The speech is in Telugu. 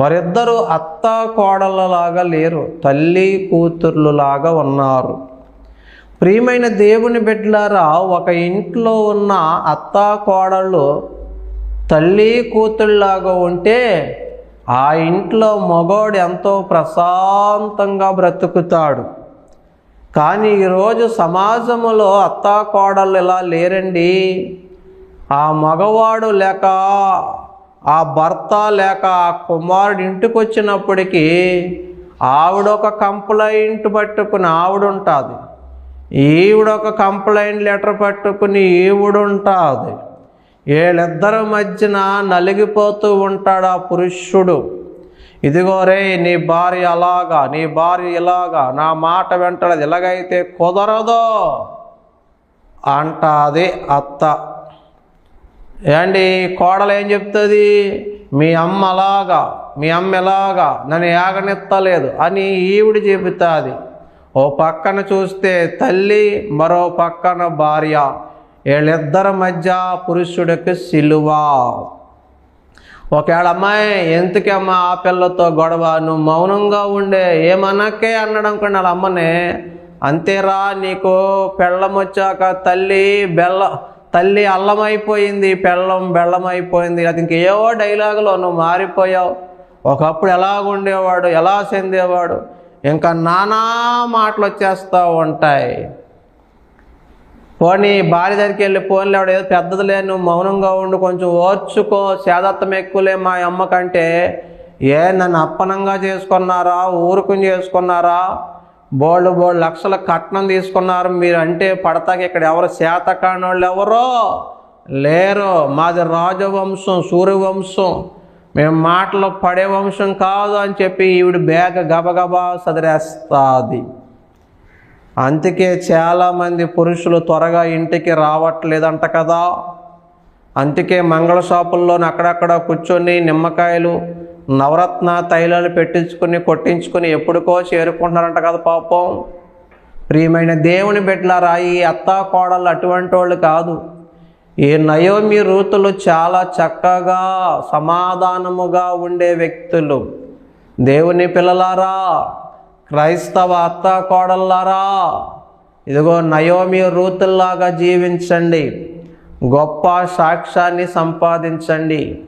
వారిద్దరూ అత్త కోడళ్ళలాగా లేరు తల్లి కూతుర్లులాగా ఉన్నారు. ప్రియమైన దేవుని బిడ్డలారా ఒక ఇంట్లో ఉన్న అత్త కోడళ్ళు తల్లి కూతుళ్ళలాగా ఉంటే ఆ ఇంట్లో మగోడు ఎంతో ప్రశాంతంగా బ్రతుకుతాడు. కానీ ఈరోజు సమాజంలో అత్త కోడళ్ళు ఇలా లేరండి. ఆ మగవాడు లేక ఆ భర్త లేక ఆ కుమారుడు ఇంటికి వచ్చినప్పటికీ ఆవిడ ఒక కంప్లైంట్ పట్టుకుని ఆవిడ ఉంటుంది ఈవిడ ఒక కంప్లైంట్ లెటర్ పట్టుకుని ఈవిడ ఉంటుంది వీళ్ళిద్దరి మధ్యన నలిగిపోతూ ఉంటాడు ఆ పురుషుడు. ఇదిగోరే నీ భార్య అలాగా నీ భార్య ఇలాగా నా మాట వెంటది ఇలాగైతే కుదరదో అంటాది అత్త. ఏండి కోడలు ఏం చెప్తుంది? మీ అమ్మ అలాగా మీ అమ్మ ఎలాగా నన్ను ఏగనెత్తలేదు అని ఈవిడ చెబుతుంది. ఓ పక్కన చూస్తే తల్లి మరో పక్కన భార్య వీళ్ళిద్దరి మధ్య పురుషుడికి సిలువ. ఒకవేళ అమ్మాయి ఎందుకమ్మా ఆ పిల్లతో గొడవ? నువ్వు మౌనంగా ఉండే ఏమనకే? అనడం అనుకోండి అమ్మనే అంతేరా నీకు పెళ్ళం వచ్చాక తల్లి బెల్ల తల్లి అల్లమైపోయింది పెళ్ళం బెళ్ళమైపోయింది. అది ఇంకేవో డైలాగులో నువ్వు మారిపోయావు. ఒకప్పుడు ఎలా ఉండేవాడు ఎలా చెందేవాడు? ఇంకా నానా మాటలు వచ్చేస్తూ ఉంటాయి. పోనీ భార్య దగ్గరికి వెళ్ళి ఫోన్లో ఆవిడ ఏదో పెద్దదిలే నువ్వు మౌనంగా ఉండు కొంచెం ఓర్చుకో సేదత్తం ఎక్కువలే మా అమ్మ కంటే. ఏ నన్ను అప్పనంగా చేసుకున్నారా ఊరుకుని చేసుకున్నారా? బోళ్ళు బోళ్ళు లక్షల కట్నం తీసుకున్నారు. మీరు అంటే పడతాక ఇక్కడ ఎవరు శాతకాణోళ్ళు ఎవరో? లేరు. మాది రాజవంశం సూర్యవంశం. మేము మాటలు పడే వంశం కాదు అని చెప్పి ఈవిడ బ్యాగ్ గబగబా సదిరేస్తుంది. అందుకే చాలామంది పురుషులు త్వరగా ఇంటికి రావట్లేదంట కదా. అందుకే మంగళ షాపుల్లోని అక్కడక్కడ కూర్చొని నిమ్మకాయలు నవరత్న తైలాలు పెట్టించుకుని కొట్టించుకుని ఎప్పుడుకో చేరుకుంటున్నారంట కదా పాపం. ప్రియమైన దేవుని బిడ్డలారా ఈ అత్తా కోడలు అటువంటి వాళ్ళు కాదు. ఈ నయోమి రూతులు చాలా చక్కగా సమాధానముగా ఉండే వ్యక్తులు. దేవుని పిల్లలారా క్రైస్తవ అత్త కోడలారా ఇదిగో నయోమి రూతుల్లాగా జీవించండి. గొప్ప సాక్ష్యాన్ని సంపాదించండి.